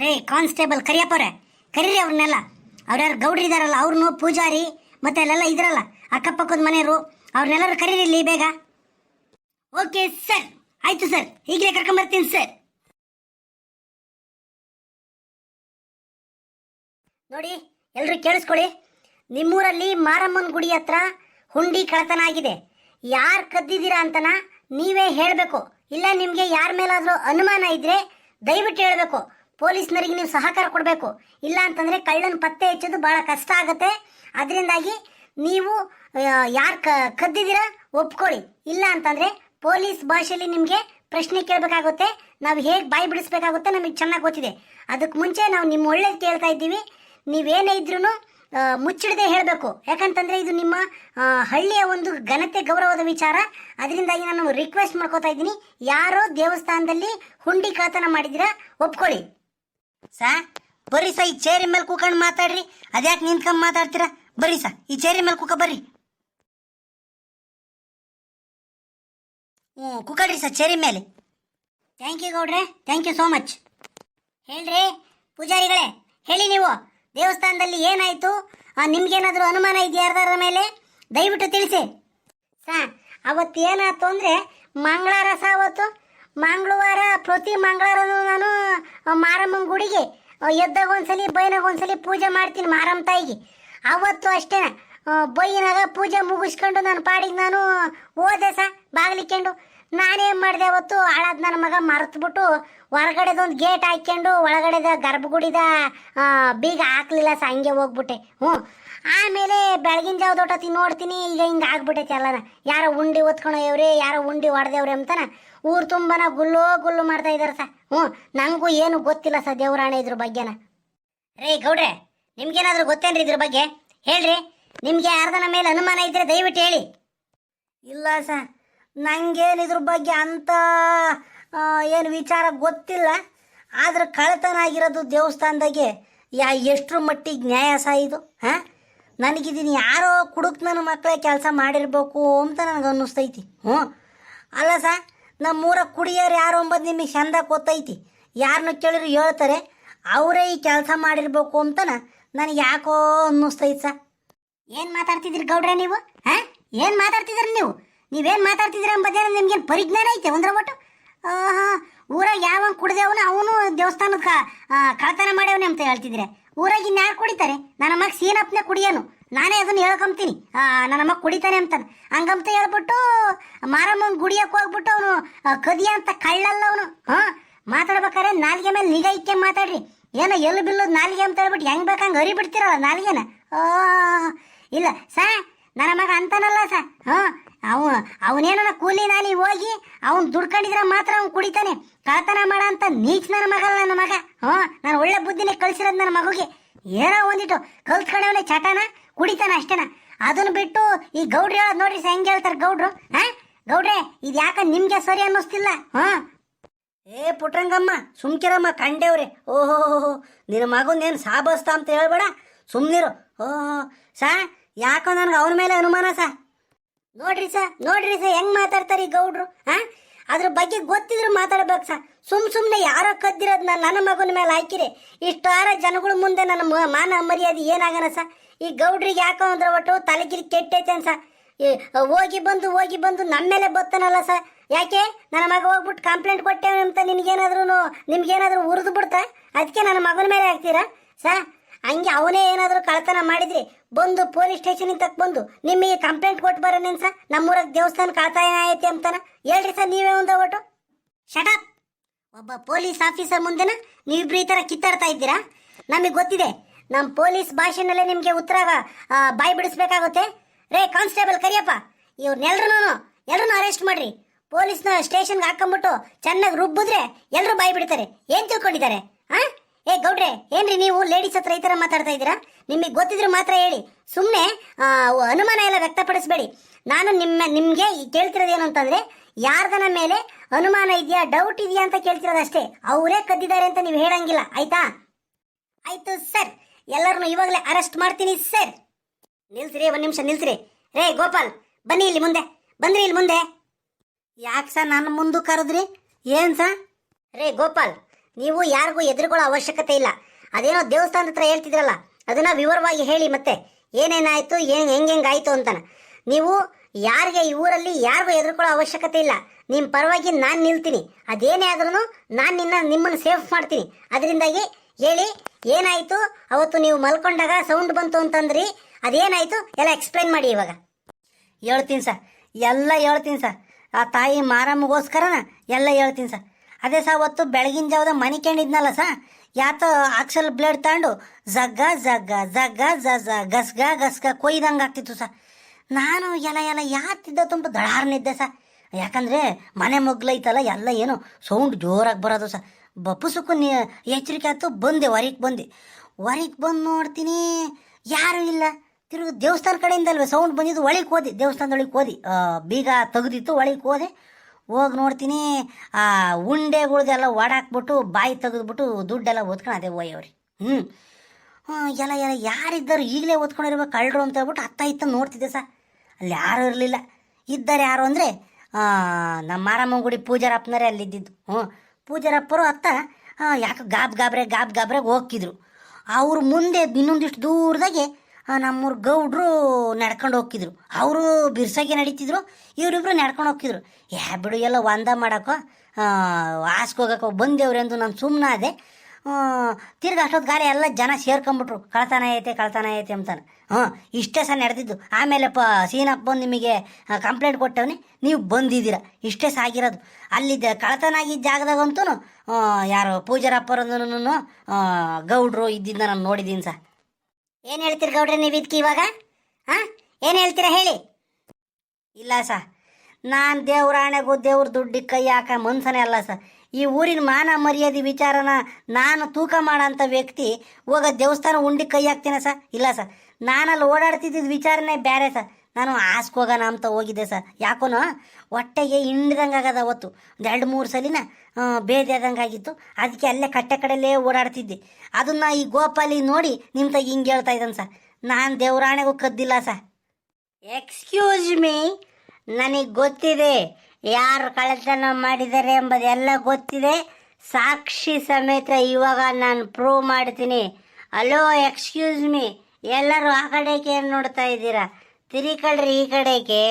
ರೇ ಕಾನ್ಸ್ಟೇಬಲ್ ಕರಿಯಪ್ಪವ್ರೆ, ಕರೀರಿ ಅವ್ರನ್ನೆಲ್ಲ. ಅವ್ರ್ಯಾರು ಗೌಡ್ರಿದಾರಲ್ಲ ಅವ್ರನ್ನೂ ಪೂಜಾರಿ, ಮತ್ತೆ ಅಲ್ಲೆಲ್ಲ ಇದ್ರಲ್ಲ, ಅಕ್ಕಪಕ್ಕದ ಮನೆಯವರು, ಅವ್ರನ್ನೆಲ್ಲರೂ ಕರೀರಿ ಇಲ್ಲಿ ಬೇಗ. ಓಕೆ ಸರ್, ಆಯ್ತು ಸರ್, ಈಗಲೇ ಕರ್ಕೊಂಬರ್ತೀನಿ ಸರ್. ನೋಡಿ ಎಲ್ಲರೂ ಕೇಳಿಸ್ಕೊಳ್ಳಿ, ನಿಮ್ಮೂರಲ್ಲಿ ಮಾರಮ್ಮನ ಗುಡಿ ಹತ್ರ ಹುಂಡಿ ಕಳತನ ಆಗಿದೆ. ಯಾರು ಕದ್ದಿದ್ದೀರಾ ಅಂತನ ನೀವೇ ಹೇಳಬೇಕು. ಇಲ್ಲ ನಿಮಗೆ ಯಾರ ಮೇಲಾದರೂ ಅನುಮಾನ ಇದ್ರೆ ದಯವಿಟ್ಟು ಹೇಳಬೇಕು. ಪೊಲೀಸ್ನರಿಗೆ ನೀವು ಸಹಕಾರ ಕೊಡಬೇಕು. ಇಲ್ಲ ಅಂತಂದರೆ ಕಳ್ಳನ ಪತ್ತೆ ಹಚ್ಚೋದು ಭಾಳ ಕಷ್ಟ ಆಗುತ್ತೆ. ಅದರಿಂದಾಗಿ ನೀವು ಯಾರು ಕ, ಕದ್ದಿದ್ದೀರಾ ಒಪ್ಕೊಳ್ಳಿ. ಇಲ್ಲ ಅಂತಂದರೆ ಪೊಲೀಸ್ ಭಾಷೆಯಲ್ಲಿ ನಿಮಗೆ ಪ್ರಶ್ನೆ ಕೇಳಬೇಕಾಗುತ್ತೆ. ನಾವು ಹೇಗೆ ಬಾಯಿ ಬಿಡಿಸ್ಬೇಕಾಗುತ್ತೆ ನಮಗೆ ಚೆನ್ನಾಗಿ ಗೊತ್ತಿದೆ. ಅದಕ್ಕೆ ಮುಂಚೆ ನಾವು ನಿಮ್ಮ ಒಳ್ಳೇದು ಕೇಳ್ತಾ ಇದ್ದೀವಿ. ನೀವೇನೇ ಇದ್ರೂ ಮುಚ್ಚಿಡದೆ ಹೇಳಬೇಕು. ಯಾಕಂತಂದರೆ ಇದು ನಿಮ್ಮ ಹಳ್ಳಿಯ ಒಂದು ಘನತೆ ಗೌರವದ ವಿಚಾರ. ಅದರಿಂದಾಗಿ ನಾನು ರಿಕ್ವೆಸ್ಟ್ ಮಾಡ್ಕೋತಾ ಇದ್ದೀನಿ. ಯಾರೋ ದೇವಸ್ಥಾನದಲ್ಲಿ ಹುಂಡಿ ಕಳತನ ಮಾಡಿದ್ದೀರಾ, ಒಪ್ಕೊಳ್ಳಿ. ಸಾ? ಬರ್ರಿ ಸಾ, ಈ ಚೇರಿ ಮೇಲೆ ಕೂಕೊಂಡು ಮಾತಾಡ್ರಿ. ಅದ್ಯಾಕೆ ನಿಂತ್ಕೊಂಡು ಮಾತಾಡ್ತೀರಾ? ಬರ್ರಿ ಸಾ, ಈ ಚೇರಿ ಮೇಲೆ ಕೂಕ ಬರ್ರಿ. ಹ್ಞೂ ಕೂಕಡ್ರಿ ಸರ್ ಚೇರಿ ಮೇಲೆ. ಥ್ಯಾಂಕ್ ಯು ಗೌಡ್ರೆ ಥ್ಯಾಂಕ್ ಯು ಸೋ ಮಚ್ ಹೇಳ್ರಿ, ಪೂಜಾರಿಗಳೇ, ಹೇಳಿ ನೀವು, ದೇವಸ್ಥಾನದಲ್ಲಿ ಏನಾಯಿತು? ನಿಮ್ಗೇನಾದರೂ ಅನುಮಾನ ಇದೆಯಾ ಯಾರ್ದಾರ ಮೇಲೆ? ದಯವಿಟ್ಟು ತಿಳಿಸಿ. ಸಾ ಅವತ್ತು ಏನಾಯ್ತು ಅಂದರೆ ಮಂಗಳಾರಸ ಅವತ್ತು? ಮಂಗಳವಾರ, ಪ್ರತಿ ಮಂಗಳವಾರನೂ ನಾನು ಮಾರಮ್ಮನ ಗುಡಿಗೆ ಎದ್ದಾಗ ಒಂದ್ಸಲಿ, ಬೈನಾಗ ಒಂದ್ಸಲಿ ಪೂಜೆ ಮಾಡ್ತೀನಿ ಮಾರಮ್ಮ ತಾಯಿಗೆ. ಅವತ್ತು ಅಷ್ಟೇನ ಬೈನಾಗ ಪೂಜೆ ಮುಗಿಸ್ಕೊಂಡು ನಾನು ಪಾಡಿಗೆ ನಾನು ಹೋದೆ ಸಾ ಬಾಗಿಲಿಕ್ಕೊಂಡು ನಾನೇನು ಮಾಡಿದೆ ಅವತ್ತು? ಹಾಳಾದ ನನ್ನ ಮಗ ಮರೆತ್ಬಿಟ್ಟು ಹೊರಗಡೆದೊಂದು ಗೇಟ್ ಹಾಕ್ಕೊಂಡು ಒಳಗಡೆದ ಗರ್ಭಗುಡಿದ ಬೀಗ ಹಾಕ್ಲಿಲ್ಲ ಸ, ಹಂಗೆ ಹೋಗ್ಬಿಟ್ಟೆ. ಹ್ಞೂ. ಆಮೇಲೆ ಬೆಳಗಿನ ಜಾವದೊಟ್ಟತಿ ನೋಡ್ತೀನಿ, ಈಗ ಹಿಂಗೆ ಆಗ್ಬಿಟ್ಟೈತೆ ಎಲ್ಲನ. ಯಾರೋ ಉಂಡಿ ಒತ್ಕೊಂಡವ್ರೆ ಯಾರೋ ಉಂಡಿ ಹೊಡೆದೇವ್ರೆ ಅಂತಾನ. ಊರು ತುಂಬನ ಗುಲ್ಲೋ ಗುಲ್ಲು ಮಾಡ್ತಾ ಇದ್ದಾರೆ ಸ. ಹ್ಞೂ. ನನಗೂ ಏನು ಗೊತ್ತಿಲ್ಲ ಸ ದೇವರಾಣೆ ಇದ್ರ ಬಗ್ಗೆನ. ರೇ ಗೌಡ್ರೆ, ನಿಮ್ಗೇನಾದ್ರೂ ಗೊತ್ತೇನ್ರಿ ಇದ್ರ ಬಗ್ಗೆ? ಹೇಳ್ರಿ. ನಿಮಗೆ ಯಾರ್ದನ ಮೇಲೆ ಅನುಮಾನ ಇದ್ರೆ ದಯವಿಟ್ಟು ಹೇಳಿ. ಇಲ್ಲ ಸ. ನಂಗೇನು ಇದ್ರ ಬಗ್ಗೆ ಅಂತ ಏನು ವಿಚಾರ ಗೊತ್ತಿಲ್ಲ. ಆದ್ರೆ ಕಳ್ಳತನ ಆಗಿರೋದು ದೇವಸ್ಥಾನದಾಗೆ ಯಾ ಎಷ್ಟರ ಮಟ್ಟಿಗೆ ನ್ಯಾಯ ಇದು, ಹಾಂ? ನನಗಿದ್ದೀನಿ ಯಾರೋ ಕುಡುಕ್ ನನ್ನ ಮಕ್ಕಳೇ ಕೆಲಸ ಮಾಡಿರ್ಬೇಕು ಅಂತ ನನಗೆ ಅನ್ನಿಸ್ತೈತಿ. ಹ್ಞೂ. ಅಲ್ಲ ಸ, ನಮ್ಮೂರ ಕುಡಿಯೋರು ಯಾರು ಅಂಬದು ನಿಮಗೆ ಚಂದ ಗೊತ್ತೈತಿ. ಯಾರನ್ನ ಕೇಳಿದ್ರು ಹೇಳ್ತಾರೆ, ಅವರೇ ಈ ಕೆಲಸ ಮಾಡಿರ್ಬೇಕು ಅಂತನ ನನಗೆ ಯಾಕೋ ಅನ್ನಿಸ್ತೈತಿ ಸ. ಏನು ಮಾತಾಡ್ತಿದ್ದೀರಿ ಗೌಡ್ರೆ ನೀವು, ಹಾಂ? ಏನು ಮಾತಾಡ್ತಿದ್ದೀರಿ ನೀವು? ನೀವೇನ್ ಮಾತಾಡ್ತಿದ್ರಿ ಅಂಬದೇನ ನಿಮ್ಗೇನು ಪರಿಜ್ಞಾನ ಐತೆ ಒಂದ್ರ ಒಟ್ಟು? ಊರಾಗ ಯಾವ ಕುಡ್ದೇವನ ಅವನು ದೇವಸ್ಥಾನದ ಕಳತನ ಮಾಡ್ಯವನೇ ಅಂತ ಹೇಳ್ತಿದ್ರೆ. ಊರಾಗ ಇನ್ಯಾರು ಕುಡಿತಾರೆ? ನನ್ನ ಮಗ ಸೀನಪ್ಪನೆ ಕುಡಿಯೋನು. ನಾನೇ ಅದನ್ನ ಹೇಳ್ಕೊಂತೀನಿ ನನ್ನ ಮಗ ಕುಡಿತಾನೆ ಅಂತಾನೆ. ಹಂಗಂತ ಹೇಳ್ಬಿಟ್ಟು ಮಾರಮ್ಮನ ಗುಡಿಯಕ್ಕೆ ಹೋಗ್ಬಿಟ್ಟು ಅವನು ಕದಿಯ ಅಂತ ಕಳ್ಳಲ್ಲ ಅವನು. ಹಾ, ಮಾತಾಡ್ಬೇಕಾದ್ರೆ ನಾಲ್ಗೆ ಮೇಲೆ ನಿಗಾ ಇಕ್ಕೆ ಮಾತಾಡ್ರಿ. ಏನೋ ಎಲ್ಲಿ ಬಿಲ್ಲೋದು ನಾಲ್ಗೆ ಅಂತ ಹೇಳ್ಬಿಟ್ಟು ಹೆಂಗ್ ಬೇಕಂಗೆ ಹರಿ ಬಿಡ್ತಿರಲ್ಲ ನಾಲ್ಗೆನ? ಇಲ್ಲ, ಸಾ, ನನ್ನ ಮಗ ಅಂತಾನಲ್ಲ ಸಾ. ಹಾ ಅವ ಅವನೇನ ಕೂಲಿ ನಾಲಿ ಹೋಗಿ, ಅವ್ನು ದುಡ್ಕೊಂಡಿದ್ರೆ ಮಾತ್ರ ಅವ್ನು ಕುಡಿತಾನೆ. ಕಾತನ ಮಾಡ ಅಂತ ನೀಚ್ ನನ್ನ ಮಗಲ್ಲ ನನ್ನ ಮಗ. ಹ್ಞೂ, ನಾನು ಒಳ್ಳೆ ಬುದ್ಧಿನೇ ಕಳ್ಸಿರೋದು ನನ್ನ ಮಗುಗೆ. ಏನೋ ಒಂದಿಟ್ಟು ಕಲ್ತ್ಕೊಂಡವನೇ ಚಟನ, ಕುಡಿತಾನ ಅಷ್ಟೇನ. ಅದನ್ನ ಬಿಟ್ಟು ಈ ಗೌಡ್ರು ಹೇಳೋದು ನೋಡ್ರಿ ಹೆಂಗೆ ಹೇಳ್ತಾರೆ ಗೌಡ್ರು? ಹಾ? ಗೌಡ್ರೆ, ಇದು ಯಾಕ ನಿಮ್ಗೆ ಸರಿ ಅನ್ನಿಸ್ತಿಲ್ಲ? ಹಾ ಏ ಪುಟ್ರಂಗಮ್ಮ ಸುಮ್ಕಿರಮ್ಮ ಕಂಡೇವ್ರೆ. ಓಹೋ ನಿನ್ನ ಮಗಂದೇನು ಸಾಬಸ್ತಾ ಅಂತ ಹೇಳ್ಬೇಡ. ಸುಮ್ನಿರು. ಓಹೋ ಸಾ, ಯಾಕೋ ನನಗೆ ಅವನ ಮೇಲೆ ಅನುಮಾನ ಸಾ? ನೋಡ್ರಿ ಸರ್ ನೋಡ್ರಿ ಸರ್, ಹೆಂಗ್ ಮಾತಾಡ್ತಾರೆ ಈ ಗೌಡ್ರು ಹಾ ಅದ್ರ ಬಗ್ಗೆ ಗೊತ್ತಿದ್ರು ಮಾತಾಡ್ಬೇಕು ಸರ್. ಸುಮ್ ಸುಮ್ನೆ ಯಾರೋ ಕದ್ದಿರೋದ್ ನನ್ನ ಮಗನ ಮೇಲೆ ಹಾಕಿರಿ. ಇಷ್ಟಾರ ಜನಗಳ ಮುಂದೆ ನನ್ನ ಮಾನ ಮರ್ಯಾದೆ ಏನಾಗನ ಸರ್? ಈ ಗೌಡ್ರಿಗೆ ಯಾಕೋ ಅಂದ್ರೆ ಒಟ್ಟು ತಲೆಗಿರಿ ಕೆಟ್ಟೈತೆ ಅನ್ಸ ಹೋಗಿ ಬಂದು ಹೋಗಿ ಬಂದು ನಮ್ಮ ಮೇಲೆ ಬತ್ತಾನಲ್ಲ ಸರ್? ಯಾಕೆ? ನನ್ನ ಮಗ ಹೋಗ್ಬಿಟ್ಟು ಕಂಪ್ಲೇಂಟ್ ಕೊಟ್ಟೆ ಅಂತ ನಿಮ್ಗೇನಾದ್ರೂ ನಿಮ್ಗೇನಾದ್ರೂ ಉರಿದು ಬಿಡ್ತಾ? ಅದಕ್ಕೆ ನನ್ನ ಮಗನ ಮೇಲೆ ಹಾಕ್ತೀರಾ? ಸಾ ಹಂಗೆ ಅವನೇ ಏನಾದರೂ ಕಳ್ತನ ಮಾಡಿದ್ರಿ ಬಂದು ಪೊಲೀಸ್ ಸ್ಟೇಷನ್ ತಕ್ಕ ಬಂದು ನಿಮಗೆ ಕಂಪ್ಲೇಂಟ್ ಕೊಟ್ಟು ಬರೋನೇನು ಸರ್? ನಮ್ಮೂರಾಗ ದೇವಸ್ಥಾನ ಕಳ್ತಾಯ ಐತಿ ಅಂತಾನ? ಹೇಳ್ರಿ ಸರ್ ನೀವೇ ಒಂದು ಒಟ್ಟು. ಶಟಪ್ ಒಬ್ಬ ಪೊಲೀಸ್ ಆಫೀಸರ್ ಮುಂದೆನ ನೀವಿಬ್ರು ಈ ಥರ ಕಿತ್ತಾಡ್ತಾ ಇದ್ದೀರಾ? ನಮಗೆ ಗೊತ್ತಿದೆ ನಮ್ಮ ಪೊಲೀಸ್ ಭಾಷೆನಲ್ಲೇ ನಿಮಗೆ ಉತ್ತರ ಬಾಯಿ ಬಿಡಿಸ್ಬೇಕಾಗುತ್ತೆ. ರೇ, ಕಾನ್ಸ್ಟೇಬಲ್, ಕರಿಯಪ್ಪ. ಇವ್ರನ್ನೆಲ್ರೂ ಎಲ್ಲರೂ ಅರೆಸ್ಟ್ ಮಾಡ್ರಿ. ಪೊಲೀಸ್ನ ಸ್ಟೇಷನ್ಗೆ ಹಾಕೊಂಬಿಟ್ಟು ಚೆನ್ನಾಗಿ ರುಬ್ಬಿದ್ರೆ ಎಲ್ಲರೂ ಬಾಯಿ ಬಿಡ್ತಾರೆ. ಏನು ತಿಳ್ಕೊಂಡಿದ್ದಾರೆ? ಹಾ ಏ, ಗೌಡ್ರೆ, ಏನ್ರಿ ನೀವು ಲೇಡೀಸ್ ಹತ್ರ ಈ ಥರ ಮಾತಾಡ್ತಾ ಇದ್ದೀರಾ? ನಿಮಗೆ ಗೊತ್ತಿದ್ರೆ ಮಾತ್ರ ಹೇಳಿ. ಸುಮ್ಮನೆ ಅನುಮಾನ ಎಲ್ಲ ವ್ಯಕ್ತಪಡಿಸಬೇಡಿ. ನಾನು ನಿಮ್ಮ, ನಿಮಗೆ ಏನು ಅಂತಂದ್ರೆ, ಯಾರ್ದನ ಮೇಲೆ ಅನುಮಾನ ಇದೆಯಾ ಡೌಟ್ ಇದೆಯಾ ಅಂತ ಕೇಳ್ತಿರೋದಷ್ಟೇ. ಅವರೇ ಕದ್ದಿದ್ದಾರೆ ಅಂತ ನೀವು ಹೇಳಂಗಿಲ್ಲ, ಆಯ್ತಾ? ಆಯ್ತು ಸರ್ ಎಲ್ಲರನ್ನು ಇವಾಗಲೇ ಅರೆಸ್ಟ್ ಮಾಡ್ತೀನಿ ಸರ್ ನಿಲ್ಸ್ರಿ, ಒಂದು ನಿಮಿಷ ನಿಲ್ಸ್ರಿ. ರೇ, ಗೋಪಾಲ್, ಬನ್ನಿ ಇಲ್ಲಿ ಮುಂದೆ. ಬಂದ್ರಿ ಇಲ್ಲಿ ಮುಂದೆ. ಯಾಕೆ ಸರ್ ನನ್ನ ಮುಂದೆ ಕರೆದ್ರಿ? ಏನ್ ಸರ್ ರೇ, ಗೋಪಾಲ್. ನೀವು ಯಾರಿಗೂ ಎದುರುಕೊಳ್ಳೋ ಅವಶ್ಯಕತೆ ಇಲ್ಲ. ಅದೇನೋ ದೇವಸ್ಥಾನದ ಹತ್ರ ಹೇಳ್ತಿದ್ರಲ್ಲ, ಅದನ್ನ ವಿವರವಾಗಿ ಹೇಳಿ ಮತ್ತೆ. ಏನೇನಾಯ್ತು, ಏನ್ ಹೆಂಗ್ ಅಂತಾನ. ನೀವು ಯಾರಿಗೆ ಈ ಊರಲ್ಲಿ ಯಾರಿಗೂ ಎದುರುಕೊಳ್ಳೋ ಅವಶ್ಯಕತೆ ಇಲ್ಲ. ನಿಮ್ಮ ಪರವಾಗಿ ನಾನು ನಿಲ್ತೀನಿ. ಅದೇನೇ ಆದ್ರೂ ನಾನು ನಿನ್ನ, ನಿಮ್ಮನ್ನು ಸೇಫ್ ಮಾಡ್ತೀನಿ. ಅದರಿಂದಾಗಿ ಹೇಳಿ, ಏನಾಯ್ತು, ಅವತ್ತು ನೀವು ಮಲ್ಕೊಂಡಾಗ ಸೌಂಡ್ ಬಂತು ಅಂತಂದ್ರಿ, ಅದೇನಾಯ್ತು, ಎಲ್ಲ ಎಕ್ಸ್ಪ್ಲೈನ್ ಮಾಡಿ ಇವಾಗ. ಹೇಳ್ತೀನಿ ಸರ್. ಎಲ್ಲ ಹೇಳ್ತೀನಿ ಸರ್. ಆ ತಾಯಿ ಮಾರಮ್ಮಗೋಸ್ಕರನ ಎಲ್ಲ ಹೇಳ್ತೀನಿ ಸರ್. ಅದೇ ಸ ಅವತ್ತು ಬೆಳಗಿನ ಜಾವದ ಮನೆ ಕೇಳಿದ್ನಲ್ಲ ಸರ್ ಯಾತೋ ಆಕ್ಸಲ್ ಬ್ಲೇಡ್ ತಗೊಂಡು ಜಗ್ಗ ಜಗ್ಗ ಜಗ್ಗ ಜ ಗಸ್ಗ ಗಸ್ಗ ಕೊಯ್ದಂಗೆ ಆಗ್ತಿತ್ತು ಸ. ನಾನು ಎಲ್ಲ ಎಲ್ಲ ಯಾತಿದ್ದ ತುಂಬ ದಳಾರ್ನಿದ್ದೆ ಸಾ. ಯಾಕಂದ್ರೆ ಮನೆ ಮಗ್ಲೈತಲ್ಲ, ಎಲ್ಲ ಏನು ಸೌಂಡ್ ಜೋರಾಗಿ ಬರೋದು ಸಾ. ಬಪ್ಪುಸುಕು ಎಚ್ಚರಿಕೆ ಆಯ್ತು ಬಂದೆ ಹೊರಗೆ ಬಂದೆ. ಹೊರಗೆ ಬಂದು ನೋಡ್ತೀನಿ, ಯಾರು ಇಲ್ಲ. ತಿರುಗಿ ದೇವಸ್ಥಾನ ಕಡೆಯಿಂದ ಅಲ್ವೇ ಸೌಂಡ್ ಬಂದಿದ್ದು, ಒಳಗೆ ಹೋದೆ, ದೇವಸ್ಥಾನದೊಳಗೆ ಹೋದಿ. ಬೀಗ ತೆಗೆದಿತ್ತು, ಒಳಗೆ ಹೋದೆ. ಹೋಗಿ ನೋಡ್ತೀನಿ, ಆ ಉಂಡೆಗಳ್ದೆಲ್ಲ ಓಡಾಕ್ಬಿಟ್ಟು ಬಾಯಿ ತೆಗೆದ್ಬಿಟ್ಟು ದುಡ್ಡೆಲ್ಲ ಓದ್ಕೊಂಡು ಅದೇ ಹೋಯವ್ರಿ ಹ್ಞೂ ಎಲ್ಲ ಎಲ್ಲ ಯಾರಿದ್ದರು ಈಗಲೇ ಓದ್ಕೊಂಡಿರ್ಬೇಕು ಕಳ್ಳರು ಅಂತ ಹೇಳ್ಬಿಟ್ಟು ಅತ್ತ ಇತ್ತ ನೋಡ್ತಿದ್ದೆ ಸರ್ ಅಲ್ಲಿ ಯಾರು ಇರಲಿಲ್ಲ. ಇದ್ದಾರೆ ಯಾರು ಅಂದರೆ ನಮ್ಮ ಮಾರಮ್ಮನ ಗುಡಿ ಪೂಜಾರಪ್ಪನರೇ ಅಲ್ಲಿದ್ದಿದ್ದು. ಹ್ಞೂ ಪೂಜಾರಪ್ಪರು ಅತ್ತ ಯಾಕೆ ಗಾಬ್ ಗಾಬ್ರೆ ಗಾಬ್ ಗಾಬ್ರೆ ಹೋಗ್ತಿದ್ರು. ಅವ್ರ ಮುಂದೆ ಇನ್ನೊಂದಿಷ್ಟು ದೂರದಾಗೆ ನಮ್ಮೂರ ಗೌಡ್ರು ನಡ್ಕೊಂಡು ಹೋಗ್ತಿದ್ರು. ಅವರು ಬಿರ್ಸಾಗೆ ನಡೀತಿದ್ರು, ಇವರಿಬ್ರು ನಡ್ಕೊಂಡು ಹೋಗ್ತಿದ್ರು. ಯಾ ಬಿಡು, ಎಲ್ಲ ಒಂದ ಮಾಡಕ್ಕೋ ಹಾಸ್ಕೋಗಕ್ಕೆ ಬಂದೇವ್ರೆ ಎಂದು ನಾನು ಸುಮ್ಮನೆ ಅದೇ ತಿರ್ಗಿ ಅಷ್ಟೊತ್ತು ಗಾಳಿ ಎಲ್ಲ ಜನ ಸೇರ್ಕೊಂಬಿಟ್ರು. ಕಳ್ತನ ಐತೆ ಕಳ್ತನ ಐತೆ ಅಂತಾನೆ. ಹಾಂ ಇಷ್ಟೇ ಸಹ ನಡೆದಿದ್ದು. ಆಮೇಲೆ ಪ ಸೀನಪ್ಪ ಬಂದು ನಿಮಗೆ ಕಂಪ್ಲೇಂಟ್ ಕೊಟ್ಟವನಿ. ನೀವು ಬಂದಿದ್ದೀರ. ಇಷ್ಟೇ ಸಹ ಆಗಿರೋದು. ಅಲ್ಲಿದ್ದ ಕಳ್ತನ ಆಗಿದ್ದ ಜಾಗದಾಗಂತೂ ಯಾರು ಪೂಜಾರಪ್ಪರಂದ್ರೂ ಗೌಡ್ರು ಇದ್ದಿದ್ದ ನಾನು ನೋಡಿದ್ದೀನಿ ಸರ್ ಏನು ಹೇಳ್ತೀರಿ ಗೌಡ್ರೆ ನೀವು ಇದಕ್ಕೆ ಇವಾಗ? ಹಾಂ ಏನು ಹೇಳ್ತೀರಾ ಹೇಳಿ. ಇಲ್ಲ ಸ. ನಾನು ದೇವ್ರಾಣೆಗೂ ದೇವ್ರ ದುಡ್ಡಿಗೆ ಕೈ ಹಾಕ ಮನ್ಸನೇ ಅಲ್ಲ ಸ. ಈ ಊರಿನ ಮಾನ ಮರ್ಯಾದೆ ವಿಚಾರನ ನಾನು ತೂಕ ಮಾಡೋಂಥ ವ್ಯಕ್ತಿ ಹೋಗ ದೇವಸ್ಥಾನ ಉಂಡಿ ಕೈ ಹಾಕ್ತೀನ ಸ. ಇಲ್ಲ ಸ. ನಾನಲ್ಲಿ ಓಡಾಡ್ತಿದ್ದಿದ್ದು ವಿಚಾರನೇ ಬೇರೆ ಸರ್ ನಾನು ಆಸ್ಕ್ ಹೋಗೋಣ ಅಂತ ಹೋಗಿದ್ದೆ ಸರ್. ಯಾಕೋನೋ ಹೊಟ್ಟೆಗೆ ಹಿಂಡ್ದಂಗೆ ಆಗದ ಅವತ್ತು. ಒಂದು ಎರಡು ಮೂರು ಸಲಿನ ಬೇದಾದಂಗೆ ಆಗಿತ್ತು. ಅದಕ್ಕೆ ಅಲ್ಲೇ ಕಟ್ಟೆ ಕಡೆಯಲ್ಲೇ ಓಡಾಡ್ತಿದ್ದೆ. ಅದನ್ನು ಈ ಗೋಪಾಲಿ ನೋಡಿ ನಿಮ್ಮ ತಾಗಿ ಹಿಂಗೆ ಹೇಳ್ತಾ ಇದ್ದಾನೆ ಸರ್. ನಾನು ದೇವರಾಣೆಗೂ ಕದ್ದಿಲ್ಲ ಸರ್. ಎಕ್ಸ್ಕ್ಯೂಸ್ ಮೀ ನನಗೆ ಗೊತ್ತಿದೆ. ಯಾರು ಕಳ್ಳತನ ಮಾಡಿದ್ದಾರೆ ಎಂಬುದೆಲ್ಲ ಗೊತ್ತಿದೆ. ಸಾಕ್ಷಿ ಸಮೇತ ಇವಾಗ ನಾನು ಪ್ರೂವ್ ಮಾಡ್ತೀನಿ. ಅಲೋ ಎಕ್ಸ್ಕ್ಯೂಸ್ ಮೀ ಎಲ್ಲರೂ ಆ ಕಡೆಗೆ ಏನು ನೋಡ್ತಾ ಇದ್ದೀರಾ? ತಿರಿಕಳ್ರಿ ಈ ಕಡೆಗೆ.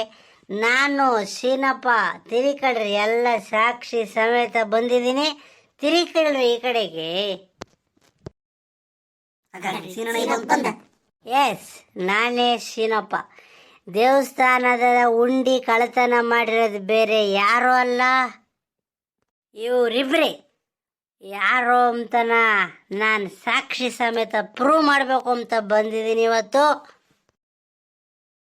ನಾನು ಶೀನಪ್ಪ ತಿರಿಕಳ್ರಿ, ಎಲ್ಲ ಸಾಕ್ಷಿ ಸಮೇತ ಬಂದಿದ್ದೀನಿ. ತಿರಿಕಳ್ರಿ ಈ ಕಡೆಗೆ. ಎಸ್ ನಾನೇ ಶೀನಪ್ಪ ದೇವಸ್ಥಾನದ ಉಂಡಿ ಕಳತನ ಮಾಡಿರೋದು ಬೇರೆ, ಯಾರು ಅಲ್ಲ? ಇವರಿಬ್ರಿ. ಯಾರು ಅಂತನ ನಾನು ಸಾಕ್ಷಿ ಸಮೇತ ಪ್ರೂವ್ ಮಾಡಬೇಕು ಅಂತ ಬಂದಿದ್ದೀನಿ ಇವತ್ತು.